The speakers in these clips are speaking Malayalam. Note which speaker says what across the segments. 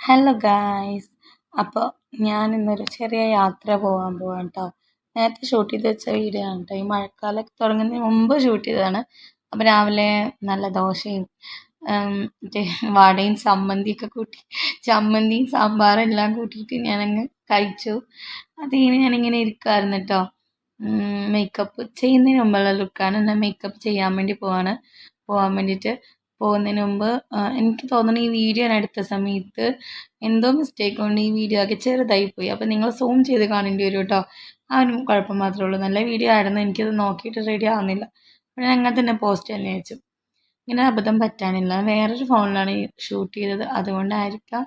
Speaker 1: ഹലോ ഗായ്സ് അപ്പോൾ ഞാൻ ഇന്നൊരു ചെറിയ യാത്ര പോകാൻ പോവാം കേട്ടോ നേരത്തെ ഷൂട്ട് ചെയ്ത് വെച്ച വീഡിയോ ആണ് കേട്ടോ ഈ മഴക്കാലമൊക്കെ തുടങ്ങുന്നതിന് മുമ്പ് ഷൂട്ട് ചെയ്തതാണ്. അപ്പോൾ രാവിലെ നല്ല ദോശയും വടയും ചമ്മന്തിയൊക്കെ കൂട്ടി ചമ്മന്തിയും സാമ്പാറും എല്ലാം കൂട്ടിയിട്ട് ഞാനങ്ങ് കഴിച്ചു. അത് കഴിഞ്ഞ് ഞാനിങ്ങനെ ഇരിക്കുമായിരുന്നു കേട്ടോ മേക്കപ്പ് ചെയ്യുന്നതിന് മുമ്പുള്ള ലുക്കാണ് ഞാൻ മേക്കപ്പ് ചെയ്യാൻ വേണ്ടി പോവാണ്. പോകാൻ വേണ്ടിയിട്ട് പോകുന്നതിന് മുമ്പ് എനിക്ക് തോന്നുന്നു ഈ വീഡിയോ ഞാൻ എടുത്ത സമയത്ത് എന്തോ മിസ്റ്റേക്ക് കൊണ്ട് ഈ വീഡിയോ ആകെ ചെറുതായി പോയി. അപ്പോൾ നിങ്ങൾ സൂം ചെയ്ത് കാണേണ്ടി വരും കേട്ടോ ആ ഒരു കുഴപ്പം മാത്രമേ ഉള്ളൂ. നല്ല വീഡിയോ ആയിരുന്നു. എനിക്കത് നോക്കിയിട്ട് റെഡി ആവുന്നില്ല. അപ്പോൾ ഞാൻ അങ്ങനെ തന്നെ പോസ്റ്റ് തന്നെ വെച്ചു ഇങ്ങനെ അബദ്ധം പറ്റാനില്ല. വേറൊരു ഫോണിലാണ് ഷൂട്ട് ചെയ്തത്. അതുകൊണ്ടായിരിക്കാം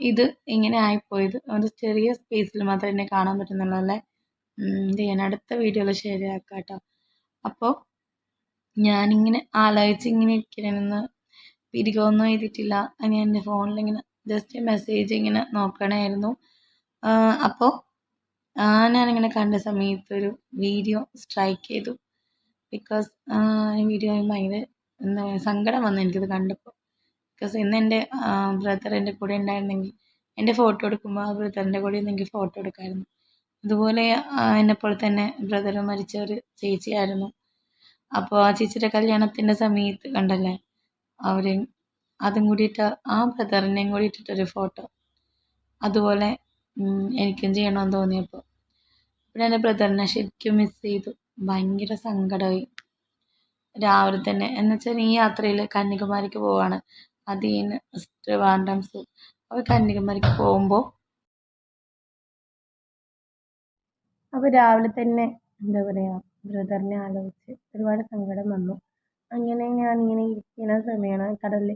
Speaker 1: ഇത് ഇങ്ങനെ ആയിപ്പോയത്. ഒരു ചെറിയ സ്പേസിൽ മാത്രമേ എന്നെ കാണാൻ പറ്റുന്നുള്ളൂ അല്ലേ? ഇത് ഞാൻ അടുത്ത വീഡിയോയിൽ ശരിയാക്കാം കേട്ടോ അപ്പോൾ ഞാനിങ്ങനെ ആലോചിച്ച് ഇങ്ങനെ ഇരിക്കണമെന്ന് പിരികമൊന്നും ചെയ്തിട്ടില്ല അങ്ങനെ എന്റെ ഫോണിലിങ്ങനെ ജസ്റ്റ് മെസ്സേജ് ഇങ്ങനെ നോക്കണമായിരുന്നു അപ്പോൾ ഞാനിങ്ങനെ കണ്ട സമയത്ത് ഒരു വീഡിയോ സ്ട്രൈക്ക് ചെയ്തു. ബിക്കോസ് വീഡിയോ ഭയങ്കര എന്താ പറയുക സങ്കടം വന്നു എനിക്കത് കണ്ടപ്പോൾ ബിക്കോസ് ഇന്ന് എന്റെ ബ്രദർ എന്റെ കൂടെ ഉണ്ടായിരുന്നെങ്കിൽ എന്റെ ഫോട്ടോ എടുക്കുമ്പോൾ ആ ബ്രദറിന്റെ കൂടെ എനിക്ക് ഫോട്ടോ എടുക്കാമായിരുന്നു അതുപോലെ എന്നെപ്പോലെ തന്നെ ബ്രദർ മരിച്ച ഒരു ചേച്ചിയായിരുന്നു. അപ്പോൾ ആ ചേച്ചിയുടെ കല്യാണത്തിന്റെ സമയത്ത് കണ്ടല്ലേ? അവർ അതും കൂടിയിട്ട് ആ ബ്രദറിനെയും കൂടി ഇട്ടിട്ടൊരു ഫോട്ടോ. അതുപോലെ എനിക്കും ചെയ്യണമെന്ന് തോന്നിയപ്പോൾ പിന്നെ എന്റെ ബ്രദറിനെ ശരിക്കും മിസ് ചെയ്തു. ഭയങ്കര സങ്കടമായി. രാവിലെ തന്നെ എന്ന് വെച്ചാൽ ഈ യാത്രയിൽ കന്യാകുമാരിക്ക് പോവാണ്. അതീന് ട്രിവാൻഡ്രം അപ്പോൾ കന്യാകുമാരിക്ക് പോകുമ്പോൾ അപ്പോൾ രാവിലെ തന്നെ എന്താ പറയുക ബ്രദറിനെ ആലോചിച്ച് ഒരുപാട് സങ്കടം വന്നു. അങ്ങനെ ഞാൻ ഇങ്ങനെ ഇരിക്കുന്ന സമയമാണ് കടലിൽ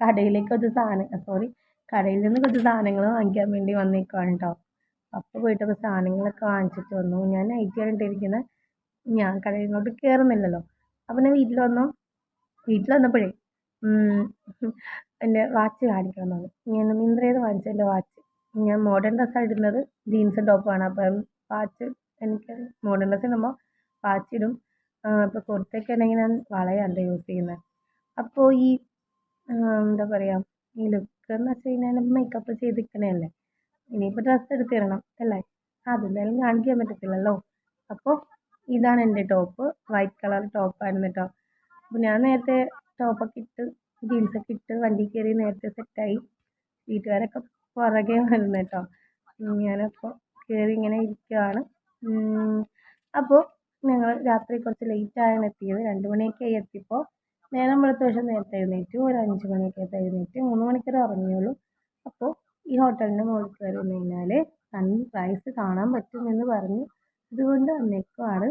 Speaker 1: കടയിലേക്ക് കുറച്ച് സാധനം സോറി കടയിൽ നിന്ന് കുറച്ച് സാധനങ്ങൾ വാങ്ങിക്കാൻ വേണ്ടി വന്നേക്കുവാണ് കേട്ടോ അപ്പോൾ പോയിട്ടൊക്കെ സാധനങ്ങളൊക്കെ വാങ്ങിച്ചിട്ട് വന്നു. ഞാൻ നൈറ്റിയാണ് ഇട്ടിരിക്കുന്നത് ഞാൻ കടയിലോട്ട് കയറുന്നില്ലല്ലോ അപ്പം ഞാൻ വീട്ടിൽ വന്നു. വീട്ടിൽ വന്നപ്പോഴേ എന്റെ വാച്ച് കാണിക്കണം വന്നു. ഞാൻ മിന്ത്രയിൽ വാങ്ങിച്ച എന്റെ വാച്ച് ഞാൻ മോഡേൺ ഡ്രസ്സാണ് ഇടുന്നത് ജീൻസും ടോപ്പുമാണ് അപ്പം വാച്ച് എനിക്ക് മോഡേൺ ഡ്രസ്സ് ഇടുമ്പോൾ വാച്ചിടും ഇപ്പോൾ കുർത്തയൊക്കെ ആണെങ്കിൽ ഞാൻ വളയാണ് യൂസ് ചെയ്യുന്നത്. അപ്പോൾ ഈ എന്താ പറയുക ഈ ലുക്ക് എന്ന് വെച്ച് കഴിഞ്ഞാൽ മേക്കപ്പ് ചെയ്തിരിക്കണതല്ലേ? ഇനിയിപ്പോൾ ഡ്രസ്സ് എടുത്ത് തരണം അല്ലേ? അതെന്തായാലും കാണിക്കാൻ പറ്റത്തില്ലല്ലോ. അപ്പോൾ ഇതാണ് എന്റെ ടോപ്പ് വൈറ്റ് കളർ ടോപ്പായിരുന്നു കേട്ടോ അപ്പോൾ ഞാൻ നേരത്തെ ടോപ്പൊക്കെ ഇട്ട് ജീൻസൊക്കെ ഇട്ട് വണ്ടി കയറി നേരത്തെ സെറ്റായി വീട്ടുകാരൊക്കെ പുറകെ വരുന്നു കേട്ടോ ഞാനപ്പോൾ കയറി ഇങ്ങനെ ഇരിക്കുകയാണ് അപ്പോൾ ഞങ്ങൾ രാത്രി കുറച്ച് ലേറ്റ് ലേറ്റായാണ് എത്തിയത്. രണ്ട് മണിയൊക്കെ ആയി എത്തിയപ്പോൾ നേരം വെളുത്ത ശേഷം നേരത്തെ എഴുന്നേറ്റു. ഒരു അഞ്ച് മണിയൊക്കെ ആയപ്പോൾ എഴുന്നേറ്റ് മൂന്ന് മണിക്കൂർ ഉറങ്ങിയുള്ളൂ. അപ്പോൾ ഈ ഹോട്ടലിന്റെ മുകളിൽ കയറി നിന്ന് കഴിഞ്ഞാൽ സൺറൈസ് കാണാൻ പറ്റുമെന്ന് പറഞ്ഞു. അതുകൊണ്ട് വന്നേക്കുവാണ്.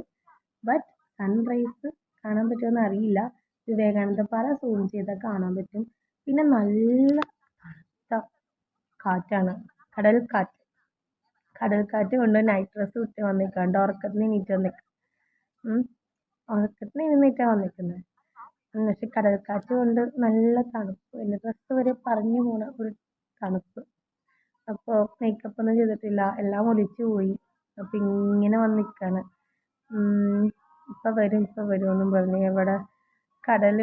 Speaker 1: ബട്ട് സൺറൈസ് കാണാൻ പറ്റുമെന്ന് അറിയില്ല. വിവേകാനന്ദ പാറ സൂം ചെയ്താൽ കാണാൻ പറ്റും. പിന്നെ നല്ല തണുത്ത കാറ്റാണ്. കടൽ കാറ്റ് കടൽ കാറ്റ് കൊണ്ട് നൈറ്റ് ഡ്രസ്സ് ഇട്ട് വന്നേക്കാണ്ട് ഉറക്കത്തിന് എണീറ്റ് വന്നേക്കാം ഉറക്കത്തിന് എഴുന്നേറ്റാ വന്നിരിക്കുന്നത് പക്ഷെ കടൽക്കാറ്റ് കൊണ്ട് നല്ല തണുപ്പ്. എന്റെ ഡ്രസ്സ് വരെ പറഞ്ഞു പോണ ഒരു തണുപ്പ്. അപ്പോൾ മേക്കപ്പ് ഒന്നും ചെയ്തിട്ടില്ല. എല്ലാം ഒലിച്ചു പോയി. അപ്പോൾ ഇങ്ങനെ വന്ന് നിൽക്കുകയാണ് ഇപ്പം വരും ഇപ്പം വരും എന്നും പറഞ്ഞ്. ഇവിടെ കടൽ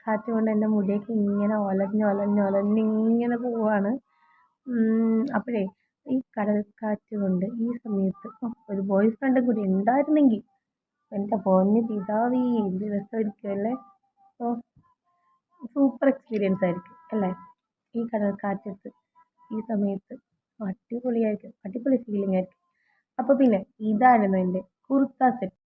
Speaker 1: കാറ്റ് കൊണ്ട് എന്റെ മുടിയൊക്കെ ഇങ്ങനെ ഒലഞ്ഞ് ഒലഞ്ഞ് ഒലഞ്ഞ് ഇങ്ങനെ പോവാണ്. അപ്പോഴേ ഈ കടൽക്കാറ്റ് കൊണ്ട് ഈ സമയത്ത് ഒരു ബോയ് ഫ്രണ്ടും കൂടി ഉണ്ടായിരുന്നെങ്കിൽ എന്റെ പൊന്ന് പിതാവേ എന്ത് രസമായിരിക്കും അല്ലേ അപ്പോൾ സൂപ്പർ എക്സ്പീരിയൻസ് ആയിരിക്കും അല്ലേ? ഈ കടൽക്കാറ്റത്ത് ഈ സമയത്ത് അടിപൊളിയായിരിക്കും അടിപൊളി ഫീലിംഗ് ആയിരിക്കും. അപ്പോൾ പിന്നെ ഇതായിരുന്നു എന്റെ കുർത്ത സെറ്റ്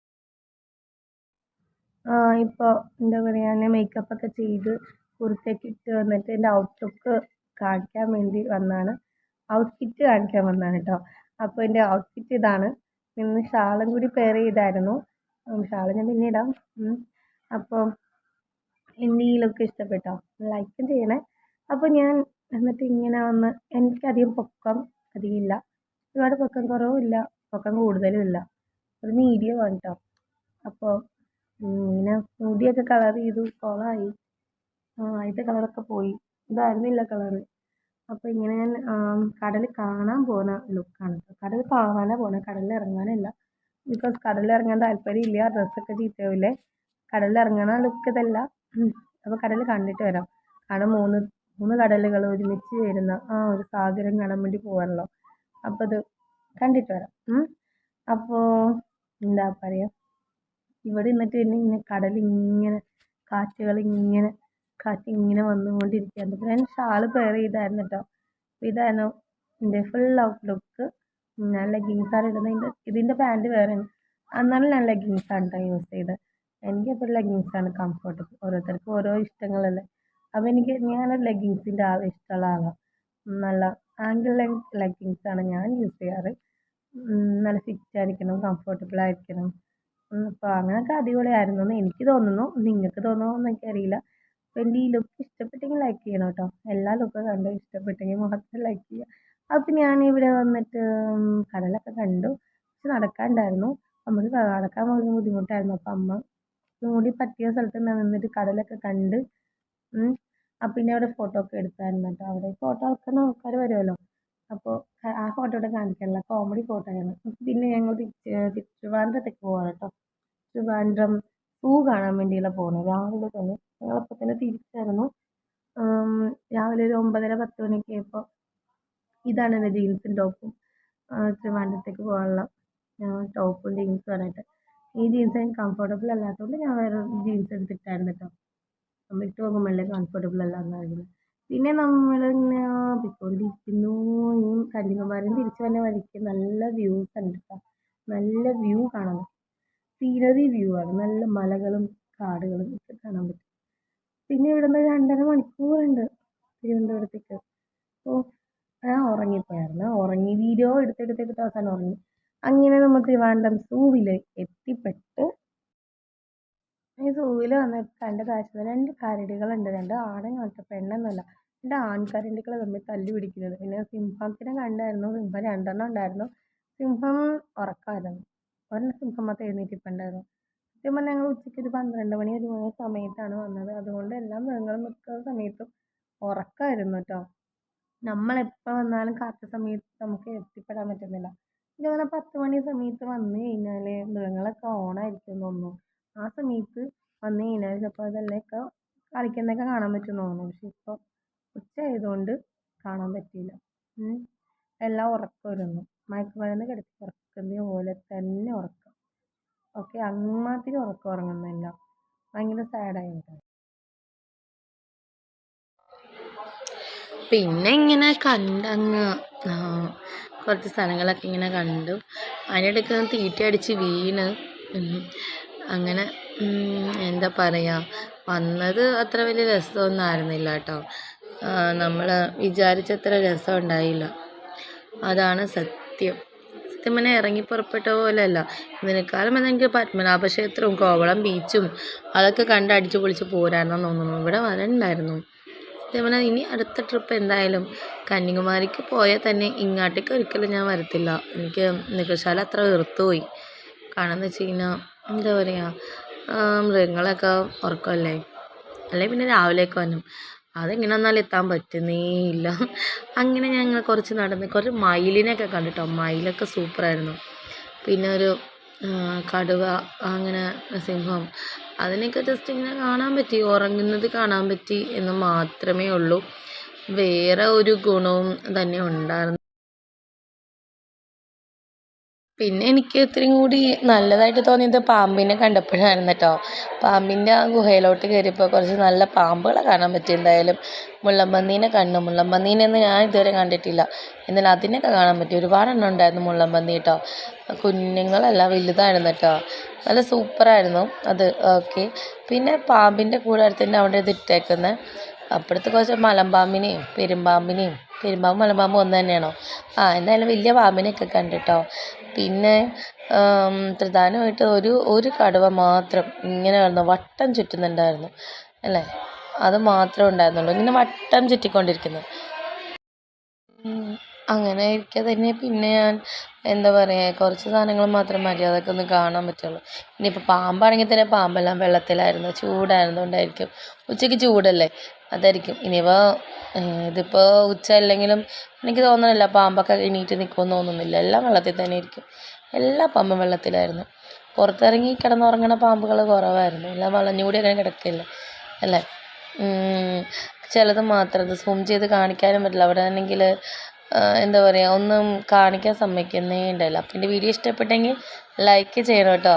Speaker 1: ഇപ്പോൾ എന്താ പറയുക ഞാൻ മേക്കപ്പ് ഒക്കെ ചെയ്ത് കുർത്തയൊക്കെ ഇട്ട് വന്നിട്ട് എന്റെ ഔട്ട്ലുക്ക് കാണിക്കാൻ വേണ്ടി വന്നാണ്. ഔട്ട്ഫിറ്റ് കാണിക്കാൻ വന്നാണ് കേട്ടോ അപ്പോൾ എന്റെ ഔട്ട്ഫിറ്റ് ഇതാണ്. ഇന്ന് ഷാളും കൂടി പെയർ ചെയ്തായിരുന്നു. ഷാൾ ഞാൻ പിന്നെ ഇടാം അപ്പോൾ എന്റെ ഈ ലുക്ക് ഇഷ്ടപ്പെട്ടോ? ലൈക്കും ചെയ്യണേ. അപ്പോൾ ഞാൻ എന്നിട്ട് ഇങ്ങനെ വന്ന് എനിക്കധികം പൊക്കം അധികം ഇല്ല. ഒരുപാട് പൊക്കം കുറവുമില്ല പൊക്കം കൂടുതലും ഇല്ല. ഒരു മീഡിയം ആണ് കേട്ടോ അപ്പോൾ ഇങ്ങനെ മുടിയൊക്കെ കളർ ചെയ്തു കുളമായി ആദ്യത്തെ കളറൊക്കെ പോയി. ഇതായിരുന്നില്ല കളറ് അപ്പോൾ ഇങ്ങനെ ഞാൻ കടൽ കാണാൻ പോകുന്ന ലുക്കാണ് കടൽ കാണാനാണ് പോകുന്നത് കടലിൽ ഇറങ്ങാനല്ല. ബിക്കോസ് കടലിലിറങ്ങാൻ താല്പര്യമില്ല ഡ്രസ്സൊക്കെ ചീത്തയാവില്ലേ? കടലിലിറങ്ങണ ലുക്ക് ഇതല്ല അപ്പോൾ കടൽ കണ്ടിട്ട് വരാം. കാരണം മൂന്ന് മൂന്ന് കടലുകൾ ഒരുമിച്ച് വരുന്ന ആ ഒരു സാഗരം കാണാൻ വേണ്ടി പോവാണല്ലോ. അപ്പോൾ അത് കണ്ടിട്ട് വരാം. അപ്പോൾ എന്താ പറയുക ഇവിടെ നിന്നിട്ട് പിന്നെ ഇങ്ങനെ കടലിങ്ങനെ കാറ്റുകൾ ഇങ്ങനെ കാറ്റ് ഇങ്ങനെ വന്നുകൊണ്ടിരിക്കുകയാണ്. അപ്പോൾ ഞാൻ ഷാൾ പെയർ ചെയ്തായിരുന്നു കേട്ടോ ഇതായിരുന്നു എന്റെ ഫുൾ ഔട്ട്ലുക്ക് ഞാൻ ലെഗിങ്സാണ് ഇടുന്നത് ഇതിന്റെ പാന്റ് വേറെയാണ് എന്നാലും ഞാൻ ലെഗിങ്സാണ് കേട്ടോ യൂസ് ചെയ്തത് എനിക്ക് എപ്പോഴും ലെഗിങ്സാണ് കംഫർട്ട് ഓരോരുത്തർക്കും ഓരോ ഇഷ്ടങ്ങളല്ലേ. അപ്പോൾ എനിക്ക് ഞാൻ ലെഗിങ്സിന്റെ ആ ഇഷ്ടമുള്ള ആളാണ് നല്ല ആങ്കിൾ ലെങ്ത് ലെഗിങ്സാണ് ഞാൻ യൂസ് ചെയ്യാറ്. നല്ല ഫിറ്റ് ആയിരിക്കണം കംഫർട്ടബിൾ ആയിരിക്കണം. അപ്പോൾ അങ്ങനെയൊക്കെ അടിപൊളിയായിരുന്നു എന്ന് എനിക്ക് തോന്നുന്നു. നിങ്ങൾക്ക് തോന്നുമോ എന്ന് എനിക്കറിയില്ല അപ്പോൾ എന്റെ ഈ ലുക്ക് ഇഷ്ടപ്പെട്ടെങ്കിൽ ലൈക്ക് ചെയ്യണം കേട്ടോ എല്ലാ ലുക്കും കണ്ട്? ഇഷ്ടപ്പെട്ടെങ്കിൽ മാത്രം ലൈക്ക് ചെയ്യുക. അപ്പോൾ ഞാൻ ഇവിടെ വന്നിട്ട് കടലൊക്കെ കണ്ടു. പക്ഷെ നടക്കാനുണ്ടായിരുന്നു നമ്മൾ നടക്കാൻ വളരെ ബുദ്ധിമുട്ടായിരുന്നു. അപ്പം അമ്മ കൂടി പറ്റിയ സ്ഥലത്ത് നിന്നിട്ട് കടലൊക്കെ കണ്ട്. അപ്പം പിന്നെ അവിടെ ഫോട്ടോ ഒക്കെ എടുത്തായിരുന്നു കേട്ടോ. അവിടെ ഫോട്ടോ എടുക്കുന്ന ആൾക്കാർ വരുമല്ലോ. അപ്പോൾ ആ ഫോട്ടോ ഇവിടെ കാണിക്കാനില്ല കോമഡി ഫോട്ടോ ആയിരുന്നു പിന്നെ ഞങ്ങൾ തിരിച്ച് ട്രിവാൻഡ്രത്തേക്ക് പോവാണ് കേട്ടോ. ട്രിവാൻഡ്രം സൂ കാണാൻ വേണ്ടിയുള്ള പോകുന്നത് രാവിലെ തന്നെ. ഞങ്ങളപ്പോൾ തന്നെ തിരിച്ചായിരുന്നു. രാവിലെ ഒരു ഒമ്പതര പത്ത് മണിയൊക്കെ ആയപ്പോൾ ഇതാണ് എന്റെ ജീൻസും ടോപ്പും ട്രിവാൻഡ്രത്തേക്ക് പോകാനുള്ള ടോപ്പും ജീൻസും ആയിട്ട് ഈ ജീൻസ് എനിക്ക് കംഫർട്ടബിൾ അല്ലാത്തതുകൊണ്ട് ഞാൻ വേറെ ജീൻസ് എടുത്തിട്ടായിരുന്നു കേട്ടോ നമ്മൾ ഇട്ട് നോക്കുമ്പോഴല്ലേ കംഫർട്ടബിൾ അല്ലാന്നായിരുന്നു പിന്നെ നമ്മൾ പോയിക്കൊണ്ടിരിക്കുന്നു ഈ കന്യാകുമാരിയിൽ തിരിച്ചു വന്ന വഴിക്ക് നല്ല വ്യൂസ് ഉണ്ട് നല്ല വ്യൂ പറ്റും. സീനറി വ്യൂ ആണ്. നല്ല മലകളും കാടുകളും ഒക്കെ കാണാൻ പറ്റും. പിന്നെ ഇവിടുന്ന് രണ്ടര മണിക്കൂറുണ്ട് തിരുവനന്തപുരത്തേക്ക്. ഞാൻ ഉറങ്ങിപ്പോയായിരുന്നു ഉറങ്ങി വീഡിയോ എടുത്തെടുത്തെടുത്ത് അവസാനം ഉറങ്ങി. അങ്ങനെ നമ്മൾ ട്രിവാൻഡ്രം സൂവിൽ എത്തിപ്പെട്ട് ഈ സൂവിൽ വന്ന കണ്ട കാഴ്ച രണ്ട് കരടികളുണ്ട്. രണ്ട് ആണുങ്ങളാട്ടോ പെണ്ണെന്നല്ല രണ്ട് ആൺകരടികൾ തമ്മിൽ തല്ലി പിടിക്കുന്നത് പിന്നെ സിംഹത്തിനെ കണ്ടായിരുന്നു. സിംഹം രണ്ടെണ്ണം ഉണ്ടായിരുന്നു. സിംഹം ഉറക്കമായിരുന്നു. ഒരെണ്ണം സിംഹം മാത്രം എഴുന്നേറ്റിപ്പുണ്ടായിരുന്നു സത്യം പറഞ്ഞാൽ ഞങ്ങൾ ഉച്ചയ്ക്ക് ഒരു പന്ത്രണ്ട് മണി ഒരു മണി സമയത്താണ് വന്നത്. അതുകൊണ്ട് എല്ലാ മൃഗങ്ങളും മിക്ക സമയത്തും ഉറക്കമായിരുന്നു കേട്ടോ. നമ്മളെപ്പോൾ വന്നാലും കറക്റ്റ് സമയത്ത് നമുക്ക് എത്തിപ്പെടാൻ പറ്റുന്നില്ല. എനിക്ക് തോന്നുന്നു പത്ത് മണി സമയത്ത് വന്നു കഴിഞ്ഞാൽ മൃഗങ്ങളൊക്കെ ഓണായിരിക്കും തോന്നുന്നു. ആ സമയത്ത് വന്നു കഴിഞ്ഞാൽ ചിലപ്പോൾ അതിലൊക്കെ കളിക്കുന്നതൊക്കെ കാണാൻ പറ്റും തോന്നുന്നു. പക്ഷെ ഇപ്പോൾ ഉച്ച ആയതുകൊണ്ട് കാണാൻ പറ്റിയില്ല. എല്ലാം ഉറക്കമായിരുന്നു മയക്കുമരുന്ന് കിടത്തി ഉറക്കുന്ന പോലെ തന്നെ ഉറക്കം. ഓക്കെ അമ്മാതിരി ഉറക്കം ഉറങ്ങുന്നില്ല. ഭയങ്കര സാഡായിരുന്നു
Speaker 2: പിന്നെ ഇങ്ങനെ കണ്ടങ്ങ് കുറച്ച് സ്ഥലങ്ങളൊക്കെ ഇങ്ങനെ കണ്ടു. അതിനിടയ്ക്ക് തീറ്റ അടിച്ച് വീണ്. അങ്ങനെ എന്താ പറയുക വന്നത് അത്ര വലിയ രസമൊന്നും ആയിരുന്നില്ല കേട്ടോ. നമ്മൾ വിചാരിച്ചത്ര രസം ഉണ്ടായില്ല. അതാണ് സത്യം. സത്യം പറഞ്ഞാൽ ഇറങ്ങി പുറപ്പെട്ട പോലെയല്ല. ഇതിനേക്കാളും എനിക്ക് പത്മനാഭ ക്ഷേത്രവും കോവളം ബീച്ചും അതൊക്കെ കണ്ട് അടിച്ചു പൊളിച്ച് പോരായിരുന്നു തോന്നുന്നു. ഇവിടെ വരണ്ടായിരുന്നു. സത്യം ഇനി അടുത്ത ട്രിപ്പ് എന്തായാലും? കന്യാകുമാരിക്ക് പോയാൽ തന്നെ ഇങ്ങോട്ടേക്ക് ഒരിക്കലും ഞാൻ വരത്തില്ല. എനിക്ക് മൃഗശാല അത്ര വെറുത്തുപോയി. കാരണം എന്ന് വെച്ച് കഴിഞ്ഞാൽ എന്താ പറയുക മൃഗങ്ങളൊക്കെ ഉറക്കമല്ലേ? അല്ലെങ്കിൽ പിന്നെ രാവിലെയൊക്കെ വന്നു. അതെങ്ങനെ വന്നാലും എത്താൻ പറ്റുന്നേ ഇല്ല. അങ്ങനെ ഞങ്ങൾ കുറച്ച് നടന്ന് കുറച്ച് മയിലിനെയൊക്കെ കണ്ടിട്ടോ? മയിലൊക്കെ സൂപ്പറായിരുന്നു പിന്നെ ഒരു കടുവ അങ്ങനെ സിംഹം. അതിനെയൊക്കെ ജസ്റ്റ് ഇങ്ങനെ കാണാൻ പറ്റി ഉറങ്ങുന്നത് കാണാൻ പറ്റി എന്ന് മാത്രമേ ഉള്ളൂ. വേറെ ഒരു ഗുണവും തന്നെ ഉണ്ടായിരുന്നു പിന്നെ എനിക്ക് ഇത്തിരിയും കൂടി നല്ലതായിട്ട് തോന്നിയത് പാമ്പിനെ കണ്ടപ്പോഴായിരുന്നു കേട്ടോ. പാമ്പിന്റെ ആ ഗുഹയിലോട്ട് കയറിയപ്പോൾ കുറച്ച് നല്ല പാമ്പുകളെ കാണാൻ പറ്റി. എന്തായാലും മുള്ളൻപന്നീനെ കണ്ടു. മുള്ളൻപന്നീനെയൊന്നും ഞാൻ ഇതുവരെ കണ്ടിട്ടില്ല. എന്നാൽ അതിനെയൊക്കെ കാണാൻ പറ്റി. ഒരുപാടെണ്ണം ഉണ്ടായിരുന്നു മുള്ളൻപന്നി കേട്ടോ. കുഞ്ഞുങ്ങളല്ല വലുതായിരുന്നു കേട്ടോ. നല്ല സൂപ്പറായിരുന്നു അത്. ഓക്കെ. പിന്നെ പാമ്പിന്റെ കൂടാരത്തിന്റെ അവിടെ ഇത് ഇട്ടേക്കുന്നത് അപ്പുറത്ത് കുറച്ച് മലമ്പാമ്പിനെയും പെരുമ്പാമ്പിനെയും പെരുമ്പാമ്പ് മലമ്പാമ്പ് ഒന്ന് തന്നെയാണോ? ആ എന്തായാലും വലിയ പാമ്പിനെയൊക്കെ കണ്ടിട്ടോ. പിന്നെ പ്രധാനമായിട്ട് ഒരു ഒരു കടുവ മാത്രം ഇങ്ങനെ വന്ന്. വട്ടം ചുറ്റുന്നുണ്ടായിരുന്നു അല്ലേ? അത് മാത്രമേ ഉണ്ടായിരുന്നുള്ളൂ. ഇങ്ങനെ വട്ടം ചുറ്റിക്കൊണ്ടിരിക്കുന്നു. അങ്ങനെ ഇരിക്കെ തന്നെ. പിന്നെ ഞാൻ എന്താ പറയുക കുറച്ച് സാധനങ്ങൾ മാത്രം മര്യാദയ്ക്ക് ഒന്ന് കാണാൻ പറ്റുള്ളൂ. ഇനിയിപ്പോൾ പാമ്പാണെങ്കിൽ തന്നെ പാമ്പെല്ലാം വെള്ളത്തിലായിരുന്നു. ചൂടായിരുന്നുകൊണ്ടായിരിക്കും ഉച്ചയ്ക്ക് ചൂടല്ലേ? അതായിരിക്കും. ഇനിയിപ്പോൾ ഇതിപ്പോൾ ഉച്ച അല്ലെങ്കിലും എനിക്ക് തോന്നുന്നില്ല പാമ്പൊക്കെ എണീറ്റ് നിൽക്കുമെന്ന് തോന്നുന്നില്ല. എല്ലാം വെള്ളത്തിൽ തന്നെ ഇരിക്കും. എല്ലാ പാമ്പും വെള്ളത്തിലായിരുന്നു. പുറത്തിറങ്ങി കിടന്നുറങ്ങണ പാമ്പുകൾ കുറവായിരുന്നു. എല്ലാം വളഞ്ഞുകൂടി അങ്ങനെ കിടക്കില്ല അല്ലേ. ചിലത് മാത്രം അത് സൂം ചെയ്ത് കാണിക്കാനും പറ്റില്ല. അവിടെ ആണെങ്കിൽ എന്താ പറയുക ഒന്നും കാണിക്കാൻ സമ്മതിക്കുന്നേ ഉണ്ടായില്ല. അപ്പം എന്റെ വീഡിയോ ഇഷ്ടപ്പെട്ടെങ്കിൽ ലൈക്ക് ചെയ്യണം കേട്ടോ.